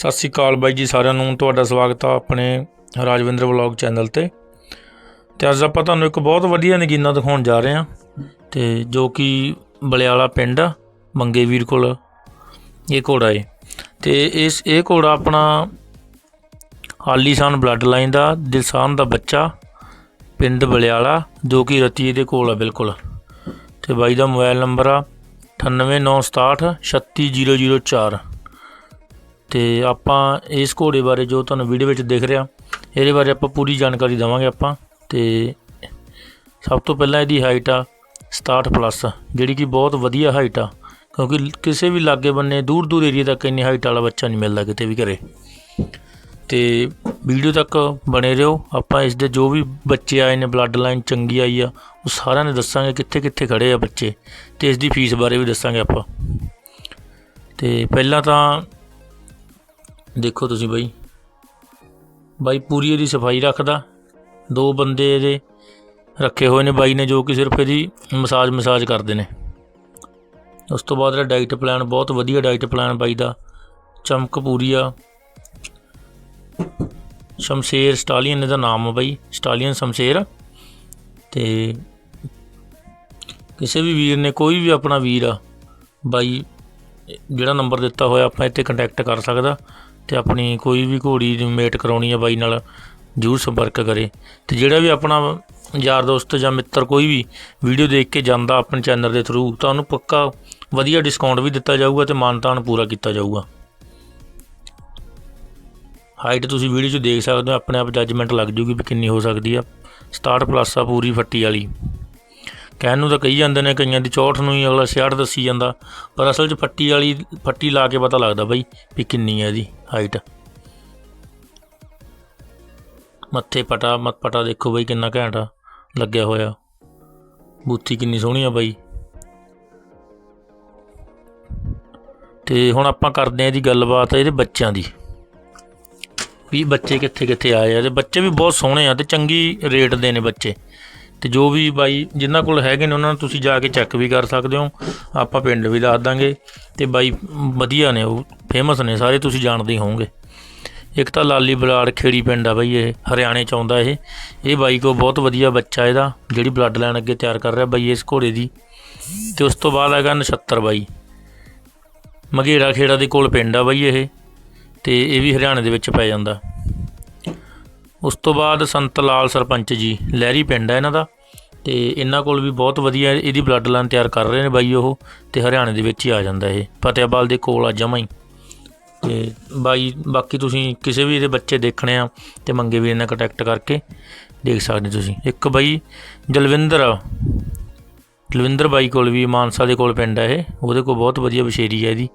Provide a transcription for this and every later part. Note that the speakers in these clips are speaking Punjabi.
ਸਤਿ ਸ੍ਰੀ ਅਕਾਲ ਬਾਈ ਜੀ ਸਾਰਿਆਂ ਨੂੰ ਤੁਹਾਡਾ ਸਵਾਗਤ ਆ ਆਪਣੇ ਰਾਜਵਿੰਦਰ ਵਲੌਗ ਚੈਨਲ ਤੇ। ਤੇ ਅੱਜ ਆਪਾਂ ਤੁਹਾਨੂੰ ਇੱਕ ਬਹੁਤ ਵਧੀਆ ਨਗੀਨਾ ਦਿਖਾਉਣ ਜਾ ਰਹੇ ਹਾਂ ਤੇ ਜੋ ਕਿ ਬਲਿਆਲਾ ਪਿੰਡ ਆ, ਮੰਗੇ ਵੀਰ ਕੋਲ ਇਹ ਘੋੜਾ ਏ। ਤੇ ਇਸ ਇਹ ਘੋੜਾ ਆਪਣਾ ਆਲੀਸ਼ਾਨ ਬਲੱਡ ਲਾਈਨ ਦਾ ਦਿਲਸਾਨ ਦਾ ਬੱਚਾ ਪਿੰਡ ਬਲਿਆਲਾ ਜੋ ਕਿ ਰਤੀਏ ਦੇ ਕੋਲ ਆ ਬਿਲਕੁਲ। ਤੇ ਬਾਈ ਦਾ ਮੋਬਾਈਲ ਨੰਬਰ ਆ 98967 36004 ਤੇ ਆਪਾਂ ਇਸ ਘੋੜੇ ਬਾਰੇ ਜੋ ਤੁਹਾਨੂੰ ਵੀਡੀਓ ਵਿੱਚ ਦਿਖ ਰਿਹਾ, ਇਹਦੇ ਬਾਰੇ ਆਪਾਂ ਪੂਰੀ ਜਾਣਕਾਰੀ ਦਵਾਂਗੇ ਆਪਾਂ। ਤੇ ਸਭ ਤੋਂ ਪਹਿਲਾਂ ਇਹਦੀ ਹਾਈਟ ਆ 67 ਪਲੱਸ ਜਿਹੜੀ ਕਿ ਬਹੁਤ ਵਧੀਆ ਹਾਈਟ ਆ। ਕਿਉਂਕਿ ਕਿਸੇ ਵੀ ਲਾਗੇ ਬੰਨੇ ਦੂਰ ਦੂਰ ਏਰੀਆ ਤੱਕ ਇੰਨੀ ਹਾਈਟ ਵਾਲਾ ਬੱਚਾ ਨਹੀਂ ਮਿਲਦਾ ਕਿਤੇ ਵੀ ਘਰੇ। ਤੇ ਵੀਡੀਓ ਤੱਕ ਬਣੇ ਰਹੋ। ਆਪਾਂ ਇਸ ਦੇ ਜੋ ਵੀ ਬੱਚੇ ਆਏ ਨੇ ਬਲੱਡ ਲਾਈਨ ਚੰਗੀ ਆਈ ਆ, ਉਹ ਸਾਰਿਆਂ ਨੇ ਦੱਸਾਂਗੇ ਕਿੱਥੇ ਕਿੱਥੇ ਖੜੇ ਆ ਬੱਚੇ। ਤੇ ਇਸ ਦੀ ਫੀਸ ਬਾਰੇ ਵੀ ਦੱਸਾਂਗੇ ਆਪਾਂ। ਤੇ ਪਹਿਲਾਂ ਤਾਂ ਦੇਖੋ ਤੁਸੀਂ ਬਾਈ। ਬਾਈ ਪੂਰੀ ਇਹਦੀ ਸਫ਼ਾਈ ਰੱਖਦਾ। ਦੋ ਬੰਦੇ ਇਹਦੇ ਰੱਖੇ ਹੋਏ ਨੇ ਬਾਈ ਨੇ ਜੋ ਕਿ ਸਿਰਫ ਇਹਦੀ ਮਸਾਜ ਮਸਾਜ ਕਰਦੇ ਨੇ। ਉਸ ਤੋਂ ਬਾਅਦ ਇਹਦਾ ਡਾਈਟ ਪਲਾਨ ਬਹੁਤ ਵਧੀਆ ਡਾਈਟ ਪਲਾਨ ਬਾਈ ਦਾ। ਚਮਕ ਪੂਰੀ ਆ। ਸ਼ਮਸ਼ੇਰ ਸਟਾਲੀਅਨ ਇਹਦਾ ਨਾਮ ਆ ਬਾਈ, ਸਟਾਲੀਅਨ ਸ਼ਮਸ਼ੇਰ। ਤੇ ਕਿਸੇ ਵੀ ਵੀਰ ਨੇ, ਕੋਈ ਵੀ ਆਪਣਾ ਵੀਰ ਆ, ਬਾਈ ਜਿਹੜਾ ਨੰਬਰ ਦਿੱਤਾ ਹੋਇਆ ਆਪਾਂ ਇੱਥੇ ਕੰਟੈਕਟ ਕਰ ਸਕਦਾ। ਤੇ ਆਪਣੀ ਕੋਈ ਵੀ ਘੋੜੀ ਦੀ ਮੇਟ ਕਰਾਉਣੀ ਆ ਬਾਈ ਨਾਲ, ਜ਼ਰੂਰ ਸੰਪਰਕ ਕਰੇ। ਤੇ ਜਿਹੜਾ ਵੀ ਆਪਣਾ ਯਾਰ ਦੋਸਤ ਜਾਂ ਮਿੱਤਰ ਕੋਈ ਵੀ ਵੀਡੀਓ ਦੇਖ ਕੇ ਜਾਂਦਾ ਆਪਣੇ ਚੈਨਲ ਦੇ ਥਰੂ ਤਾਂ ਉਹਨੂੰ ਪੱਕਾ ਵਧੀਆ ਡਿਸਕਾਊਂਟ ਵੀ ਦਿੱਤਾ ਜਾਊਗਾ ਤੇ ਮਾਨਤਾਨ ਪੂਰਾ ਕੀਤਾ ਜਾਊਗਾ। ਹਾਈਟ ਤੁਸੀਂ ਵੀਡੀਓ 'ਚ ਦੇਖ ਸਕਦੇ ਹੋ, ਆਪਣੇ ਆਪ ਜੱਜਮੈਂਟ ਲੱਗ ਜੂਗੀ ਵੀ ਕਿੰਨੀ ਹੋ ਸਕਦੀ ਆ। 67 ਪਲੱਸ ਆ ਪੂਰੀ ਫੱਟੀ ਵਾਲੀ। ਕਹਿਣ ਨੂੰ ਤਾਂ ਕਹੀ ਜਾਂਦੇ ਨੇ ਕਈਆਂ ਦੀ 64 ਨੂੰ ਹੀ ਅਗਲਾ 66 ਦੱਸੀ ਜਾਂਦਾ, ਪਰ ਅਸਲ 'ਚ ਫੱਟੀ ਵਾਲੀ ਫੱਟੀ ਲਾ ਕੇ ਪਤਾ ਲੱਗਦਾ ਬਾਈ ਵੀ ਕਿੰਨੀ ਹੈ ਇਹਦੀ ਹਾਈਟ ਮੱਥੇ ਪਟਾ ਮਤ ਪਟਾ ਦੇਖੋ ਬਾਈ ਕਿੰਨਾ ਘੈਂਟ ਲੱਗਿਆ ਹੋਇਆ। ਬੂਥੀ ਕਿੰਨੀ ਸੋਹਣੀ ਆ ਬਈ। ਤੇ ਹੁਣ ਆਪਾਂ ਕਰਦੇ ਆ ਇਹਦੀ ਗੱਲਬਾਤ ਇਹਦੇ ਬੱਚਿਆਂ ਦੀ। ਵੀ ਬੱਚੇ ਕਿੱਥੇ ਕਿੱਥੇ ਆਏ ਆ ਤੇ ਬੱਚੇ ਵੀ ਬਹੁਤ ਸੋਹਣੇ ਆ ਤੇ ਚੰਗੀ ਰੇਟ ਦੇ ਨੇ ਬੱਚੇ। ਤੇ ਜੋ ਵੀ ਬਾਈ ਜਿਨ੍ਹਾਂ ਕੋਲ ਹੈਗੇ ਨੇ, ਉਹਨਾਂ ਨੂੰ ਤੁਸੀਂ ਜਾ ਕੇ ਚੈੱਕ ਵੀ ਕਰ ਸਕਦੇ ਹੋ। ਆਪਾਂ ਪਿੰਡ ਵੀ ਦੱਸ ਦਾਂਗੇ। ਤੇ ਬਾਈ ਵਧੀਆ ਨੇ, ਉਹ ਫੇਮਸ ਨੇ, ਸਾਰੇ ਤੁਸੀਂ ਜਾਣਦੇ ਹੀ ਹੋਵੋਗੇ। ਇੱਕ ਤਾਂ ਲਾਲੀ ਬਲਾੜ ਖੇੜੀ ਪਿੰਡ ਆ ਬਾਈ ਇਹ, ਹਰਿਆਣੇ ਚ ਆਉਂਦਾ ਇਹ। ਇਹ ਬਾਈ ਕੋ ਬਹੁਤ ਵਧੀਆ ਬੱਚਾ ਇਹਦਾ, ਜਿਹੜੀ ਬਲੱਡ ਲਾਈਨ ਅੱਗੇ ਤਿਆਰ ਕਰ ਰਿਹਾ ਬਾਈ ਇਸ ਘੋੜੇ ਦੀ। ਤੇ ਉਸ ਤੋਂ ਬਾਅਦ ਹੈਗਾ ਨਛੱਤਰ ਬਾਈ। ਮਗੇੜਾ ਖੇੜਾ ਦੇ ਕੋਲ ਪਿੰਡ ਆ ਬਾਈ ਇਹ। ਤੇ ਇਹ ਵੀ ਹਰਿਆਣੇ ਦੇ ਵਿੱਚ ਪੈ ਜਾਂਦਾ। ਉਸ ਤੋਂ ਬਾਅਦ ਸੰਤ ਲਾਲ ਸਰਪੰਚ ਜੀ, ਲਹਿਰੀ ਪਿੰਡ ਹੈ ਇਹਨਾਂ ਦਾ। ਤੇ ਇਹਨਾਂ ਕੋਲ ਵੀ ਬਹੁਤ ਵਧੀਆ ਇਹਦੀ ਬਲੱਡ ਲਾਈਨ ਤਿਆਰ ਕਰ ਰਹੇ ਨੇ ਬਾਈ ਉਹ, ਤੇ ਹਰਿਆਣੇ ਦੇ ਵਿੱਚ ਹੀ ਆ ਜਾਂਦਾ ਇਹ। ਫਤਿਆਬਾਲ ਦੇ ਕੋਲ ਆ ਜਮਾਂ ਹੀ। ਤੇ ਬਾਈ, ਬਾਕੀ ਤੁਸੀਂ ਕਿਸੇ ਵੀ ਇਹਦੇ ਬੱਚੇ ਦੇਖਣੇ ਆ, ਤੇ ਮੰਗੇ ਵੀਰ ਨਾਲ ਕੰਟੈਕਟ ਕਰਕੇ ਦੇਖ ਸਕਦੇ ਤੁਸੀਂ। ਇੱਕ ਬਾਈ ਜਲਵਿੰਦਰ ਆ। ਜਲਵਿੰਦਰ ਬਾਈ ਕੋਲ ਵੀ ਮਾਨਸਾ ਦੇ ਕੋਲ ਪਿੰਡ ਹੈ ਇਹ। ਉਹਦੇ ਕੋਲ ਬਹੁਤ ਵਧੀਆ ਬਸ਼ੇਰੀ ਹੈ ਇਹਦੀ।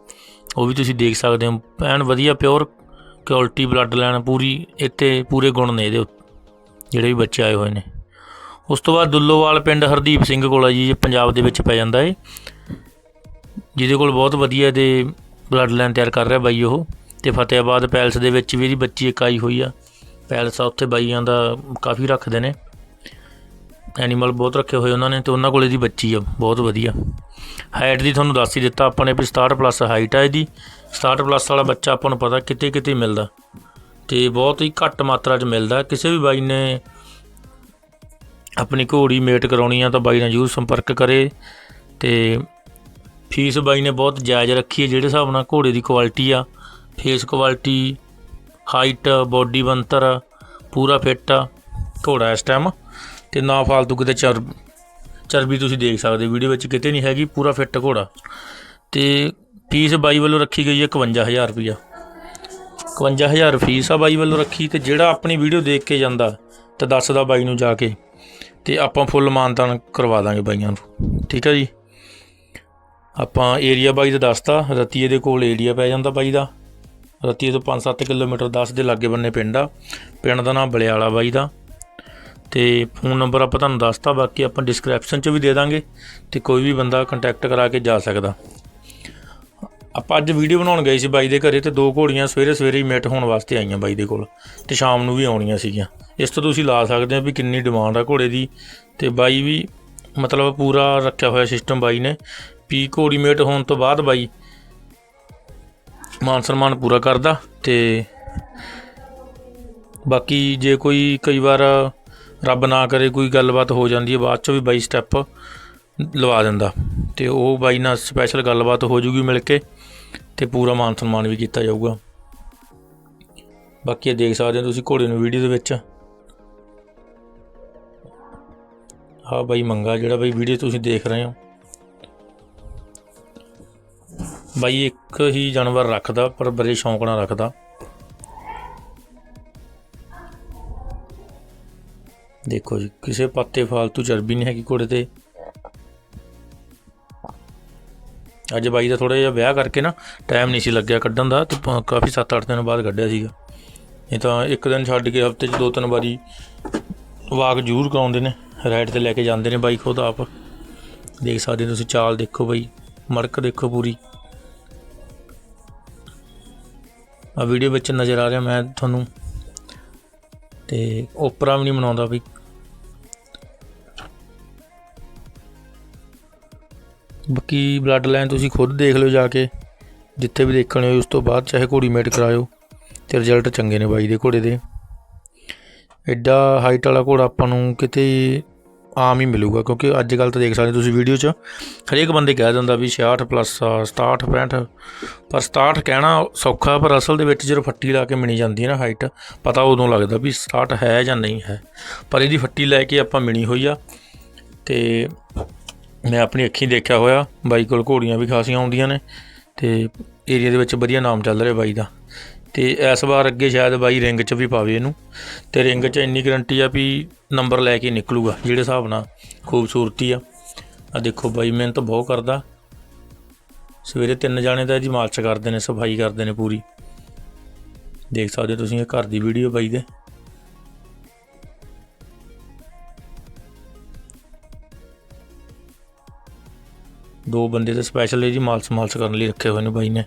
ਉਹ ਵੀ ਤੁਸੀਂ ਦੇਖ ਸਕਦੇ ਹੋ। ਐਨ ਵਧੀਆ ਪਿਓਰ ਕੁਆਲਿਟੀ ਬਲੱਡ ਲਾਈਨ ਪੂਰੀ, ਇੱਥੇ ਪੂਰੇ ਗੁਣ ਨੇ ਇਹਦੇ ਜਿਹੜੇ ਵੀ ਬੱਚੇ ਆਏ ਹੋਏ ਨੇ। ਉਸ ਤੋਂ ਬਾਅਦ ਦੁੱਲੋਵਾਲ ਪਿੰਡ ਹਰਦੀਪ ਸਿੰਘ ਕੋਲ ਆ ਜੀ, ਇਹ ਪੰਜਾਬ ਦੇ ਵਿੱਚ ਪੈ ਜਾਂਦਾ ਏ। ਜਿਹਦੇ ਕੋਲ ਬਹੁਤ ਵਧੀਆ ਦੇ ਬਲੱਡ ਲਾਈਨ ਤਿਆਰ ਕਰ ਰਿਹਾ ਬਾਈ ਉਹ, ਤੇ ਫਤਿਆਬਾਦ ਪੈਲਸ ਦੇ ਵਿੱਚ ਵੀ ਇਹਦੀ ਬੱਚੀ ਇੱਕ ਆਈ ਹੋਈ ਆ। ਪੈਲਸ ਆ, ਉੱਥੇ ਬਾਈਆਂ ਦਾ ਕਾਫੀ ਰੱਖਦੇ ਨੇ। ਐਨੀਮਲ ਬਹੁਤ ਰੱਖੇ ਹੋਏ ਉਹਨਾਂ ਨੇ ਤੇ ਉਹਨਾਂ ਕੋਲ ਇਹਦੀ ਬੱਚੀ ਆ, ਬਹੁਤ ਵਧੀਆ। ਹਾਈਟ ਦੀ ਤੁਹਾਨੂੰ ਦੱਸ ਹੀ ਦਿੱਤਾ ਆਪਾਂ ਨੇ ਵੀ 67 ਪਲੱਸ ਹਾਈਟ ਆ ਇਹਦੀ। 67 ਪਲੱਸ ਵਾਲਾ ਬੱਚਾ ਆਪਾਂ ਨੂੰ ਪਤਾ ਕਿਤੇ ਕਿਤੇ ਮਿਲਦਾ। ਤੇ ਬਹੁਤ ਹੀ ਘੱਟ ਮਾਤਰਾ 'ਚ ਮਿਲਦਾ। ਕਿਸੇ ਵੀ ਬਾਈ ਨੇ ਆਪਣੀ ਘੋੜੀ ਮੇਟ ਕਰਾਉਣੀ ਆ ਤਾਂ ਬਾਈ ਨਾਲ ਜ਼ਰੂਰ ਸੰਪਰਕ ਕਰੇ। ਤੇ ਫੀਸ ਬਾਈ ਨੇ ਬਹੁਤ ਜਾਇਜ਼ ਰੱਖੀ ਹੈ ਜਿਹੜੇ ਹਿਸਾਬ ਨਾਲ ਘੋੜੇ ਦੀ ਕੁਆਲਿਟੀ ਆ। ਫੇਸ ਕੁਆਲਿਟੀ ਹਾਈਟ ਬੋਡੀ ਬੰਤਰ ਪੂਰਾ ਫਿੱਟ ਆ ਘੋੜਾ ਇਸ ਟਾਈਮ ਤੇ ਨਾ ਫਾਲਤੂ ਕਿਤੇ ਚਰ ਚਰਬੀ ਤੁਸੀਂ ਦੇਖ ਸਕਦੇ ਵੀਡੀਓ ਵਿੱਚ ਕਿਤੇ ਨਹੀਂ ਹੈਗੀ, ਪੂਰਾ ਫਿੱਟ ਘੋੜਾ। ਤੇ ਫੀਸ ਬਾਈ ਵੱਲੋਂ ਰੱਖੀ ਗਈ ਹੈ 51000 ਰੁਪਇਆ। 51000 ਫੀਸ ਆ ਬਾਈ ਵੱਲੋਂ ਰੱਖੀ ਤੇ ਜਿਹੜਾ ਆਪਣੀ ਵੀਡੀਓ ਦੇਖ ਕੇ ਜਾਂਦਾ, ਤੇ ਦੱਸਦਾ ਬਾਈ ਨੂੰ ਜਾ ਕੇ, ਤੇ ਆਪਾਂ ਫੁੱਲ ਮਾਨਤਾਨ ਕਰਵਾ ਦਾਂਗੇ ਬਾਈਆਂ ਨੂੰ। ਠੀਕ ਹੈ ਜੀ? ਆਪਾਂ ਏਰੀਆ ਬਾਈ ਦਾ ਦੱਸਤਾ, ਰਤੀਏ ਦੇ ਕੋਲ ਏਰੀਆ ਪੈ ਜਾਂਦਾ ਬਾਈ ਦਾ। ਰਤੀਏ ਤੋਂ 5-7 ਕਿਲੋਮੀਟਰ 10 ਦੇ ਲਾਗੇ ਬੰਨੇ ਪਿੰਡ ਆ। ਪਿੰਡ ਦਾ ਨਾਮ ਬਲਿਆਲਾ ਬਾਈ ਦਾ। ਤੇ ਫੋਨ ਨੰਬਰ ਆਪਾਂ ਤੁਹਾਨੂੰ ਦੱਸਤਾ, ਬਾਕੀ ਆਪਾਂ ਡਿਸਕ੍ਰਿਪਸ਼ਨ 'ਚ ਵੀ ਦੇ ਦਾਂਗੇ ਤੇ ਕੋਈ ਵੀ ਬੰਦਾ ਕੰਟੈਕਟ ਕਰਾ ਕੇ ਜਾ ਸਕਦਾ। ਆਪਾਂ ਅੱਜ ਵੀਡੀਓ ਬਣਾਉਣ ਗਏ ਸੀ ਬਾਈ ਦੇ ਘਰੇ ਤੇ ਦੋ ਘੋੜੀਆਂ ਸਵੇਰੇ ਸਵੇਰੇ ਹੀ ਮਿਟ ਹੋਣ ਵਾਸਤੇ ਆਈਆਂ ਬਾਈ ਦੇ ਕੋਲ ਤੇ ਸ਼ਾਮ ਨੂੰ ਵੀ ਆਉਣੀਆਂ ਸੀਗੀਆਂ। ਇਸ ਤੋਂ ਤੁਸੀਂ ਲਾ ਸਕਦੇ ਹੋ ਵੀ ਕਿੰਨੀ ਡਿਮਾਂਡ ਆ ਘੋੜੇ ਦੀ ਤੇ ਬਾਈ ਵੀ ਮਤਲਬ ਪੂਰਾ ਰੱਖਿਆ ਹੋਇਆ ਸਿਸਟਮ ਬਾਈ ਨੇ ਵੀ ਘੋੜੀ ਮੇਟ ਹੋਣ ਤੋਂ ਬਾਅਦ ਬਾਈ ਮਾਨ ਸਨਮਾਨ ਪੂਰਾ ਕਰਦਾ ਤੇ ਬਾਕੀ ਜੇ ਕੋਈ ਕਈ ਵਾਰ ਰੱਬ ਨਾ ਕਰੇ ਕੋਈ ਗੱਲਬਾਤ ਹੋ ਜਾਂਦੀ ਹੈ, ਬਾਅਦ ਚੋਂ ਵੀ ਬਾਈ ਸਟੈਪ ਲਵਾ ਦਿੰਦਾ। ਤੇ ਉਹ ਬਾਈ ਨਾਲ ਸਪੈਸ਼ਲ ਗੱਲਬਾਤ ਹੋ ਜੂਗੀ ਮਿਲ ਕੇ ਤੇ ਪੂਰਾ ਮਾਨ ਸਨਮਾਨ ਵੀ ਕੀਤਾ ਜਾਊਗਾ। ਬਾਕੀ ਇਹ ਦੇਖ ਸਕਦੇ ਹੋ ਤੁਸੀਂ ਘੋੜੇ ਨੂੰ ਵੀਡੀਓ ਦੇ ਵਿੱਚ। ਹਾਂ ਬਾਈ ਮੰਗਾ, ਜਿਹੜਾ ਬਾਈ ਵੀਡੀਓ ਤੁਸੀਂ ਦੇਖ ਰਹੇ ਹੋ। ਬਾਈ ਇੱਕ ਹੀ ਜਾਨਵਰ ਰੱਖਦਾ, ਪਰ ਬੜੇ ਸ਼ੌਂਕ ਨਾਲ ਰੱਖਦਾ। ਦੇਖੋ ਜੀ, ਕਿਸੇ ਪਾਤੇ ਫਾਲਤੂ ਚਰਬੀ ਨਹੀਂ ਹੈਗੀ ਘੋੜੇ ਤੇ। ਅੱਜ ਬਾਈ ਦਾ ਥੋੜਾ ਜਿਹਾ ਵਿਆਹ ਕਰਕੇ ਨਾ ਟਾਈਮ ਨਹੀਂ ਸੀ ਲੱਗਿਆ ਕੱਢਣ ਦਾ, ਤੇ ਪ- ਕਾਫੀ 7-8 ਦਿਨ ਬਾਅਦ ਕੱਢਿਆ ਸੀਗਾ। ਇਹ ਤਾਂ ਇੱਕ ਦਿਨ ਛੱਡ ਕੇ ਹਫ਼ਤੇ 'ਚ ਦੋ ਤਿੰਨ ਵਾਰੀ ਵਾਕ ਜ਼ਰੂਰ ਕਰਾਉਂਦੇ ਨੇ ਰਾਈਡ ਤੇ ਲੈ ਕੇ ਜਾਂਦੇ ਨੇ ਬਾਈ ਖੁਦ ਆਪ। ਦੇਖ ਸਕਦੇ ਤੁਸੀਂ, ਚਾਲ ਦੇਖੋ ਬਾਈ, ਮੜਕ ਦੇਖੋ ਪੂਰੀ। ਆ ਵੀਡੀਓ ਵਿੱਚ ਨਜ਼ਰ ਆ ਰਿਹਾ ਮੈਂ ਤੁਹਾਨੂੰ। ਤੇ ਓਪਰਾ ਵੀ ਨਹੀਂ ਮਨਾਉਂਦਾ ਵੀ। ਬਾਕੀ ਬਲੱਡ ਲਾਈਨ ਤੁਸੀਂ ਖੁਦ ਦੇਖ ਲਿਓ ਜਾ ਕੇ, ਜਿੱਥੇ ਵੀ ਦੇਖਣੇ ਹੋਏ ਉਸ ਤੋਂ ਬਾਅਦ ਚਾਹੇ ਘੋੜੀ ਮੇਟ ਕਰਾਇਓ, ਤੇ ਰਿਜ਼ਲਟ ਚੰਗੇ ਨੇ ਬਾਈ ਦੇ ਘੋੜੇ ਦੇ। ਐਡਾ ਹਾਈਟ ਵਾਲਾ ਘੋੜਾ ਆਪਾਂ ਨੂੰ ਕਿਤੇ ਆਮ ਹੀ ਮਿਲੂਗਾ, ਕਿਉਂਕਿ ਅੱਜ ਕੱਲ ਤਾਂ ਦੇਖ ਸਕਦੇ ਤੁਸੀਂ ਵੀਡੀਓ 'ਚ ਹਰੇਕ ਬੰਦੇ ਕਹਿ ਦਿੰਦਾ ਵੀ 66 ਪਲੱਸ 67 65 ਪਰ 67 ਕਹਿਣਾ ਸੌਖਾ, ਪਰ ਅਸਲ ਦੇ ਵਿੱਚ ਜਦੋਂ ਫੱਟੀ ਲਾ ਕੇ ਮਿਣੀ ਜਾਂਦੀ ਹੈ ਨਾ ਹਾਈਟ ਪਤਾ ਉਦੋਂ ਲੱਗਦਾ ਵੀ 67 ਹੈ ਜਾਂ ਨਹੀਂ ਹੈ। ਪਰ ਇਹਦੀ ਫੱਟੀ ਲੈ ਕੇ ਆਪਾਂ ਮਿਣੀ ਹੋਈ ਆ ਤੇ ਮੈਂ ਆਪਣੀ ਅੱਖੀਂ ਦੇਖਿਆ ਹੋਇਆ, ਬਾਈ ਕੋਲ ਘੋੜੀਆਂ ਵੀ ਖਾਸੀਆਂ ਆਉਂਦੀਆਂ ਨੇ ਤੇ ਏਰੀਆ ਦੇ ਵਿੱਚ ਵਧੀਆ ਨਾਮ ਚੱਲ ਰਿਹਾ ਬਾਈ ਦਾ। ਤੇ ਇਸ ਵਾਰ ਅੱਗੇ ਸ਼ਾਇਦ ਬਾਈ ਰਿੰਗ 'ਚ ਵੀ ਪਾਵੇ ਇਹਨੂੰ। ਤੇ ਰਿੰਗ 'ਚ ਇੰਨੀ ਗਰੰਟੀ ਆ ਵੀ ਨੰਬਰ ਲੈ ਕੇ ਨਿਕਲੂਗਾ, ਜਿਹੜੇ ਹਿਸਾਬ ਨਾਲ ਖੂਬਸੂਰਤੀ ਆ। ਆ ਦੇਖੋ ਬਾਈ, ਮਿਹਨਤ ਬਹੁਤ ਕਰਦਾ। ਸਵੇਰੇ ਤਿੰਨ ਜਾਣੇ ਤਾਂ ਜੀ ਮਾਲਸ਼ ਕਰਦੇ ਨੇ, ਸਫ਼ਾਈ ਕਰਦੇ ਨੇ ਪੂਰੀ। ਦੇਖ ਸਕਦੇ ਹੋ ਤੁਸੀਂ ਇਹ ਘਰ ਦੀ ਵੀਡੀਓ ਬਾਈ ਦੇ। ਦੋ ਬੰਦੇ ਤਾਂ ਸਪੈਸ਼ਲ ਜੀ ਮਾਲਸ਼ ਮਾਲਸ਼ ਕਰਨ ਲਈ ਰੱਖੇ ਹੋਏ ਨੇ ਬਾਈ ਨੇ।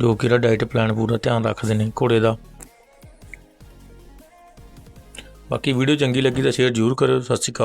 ਜੋ ਕਿ ਇਹਦਾ ਡਾਈਟ ਪਲਾਨ ਪੂਰਾ ਧਿਆਨ ਰੱਖਦੇ ਨੇ ਘੋੜੇ ਦਾ। ਬਾਕੀ ਵੀਡੀਓ ਚੰਗੀ ਲੱਗੀ ਤਾਂ ਸ਼ੇਅਰ ਜ਼ਰੂਰ ਕਰਿਓ। ਸਤਿ ਸ਼੍ਰੀ ਅਕਾਲ।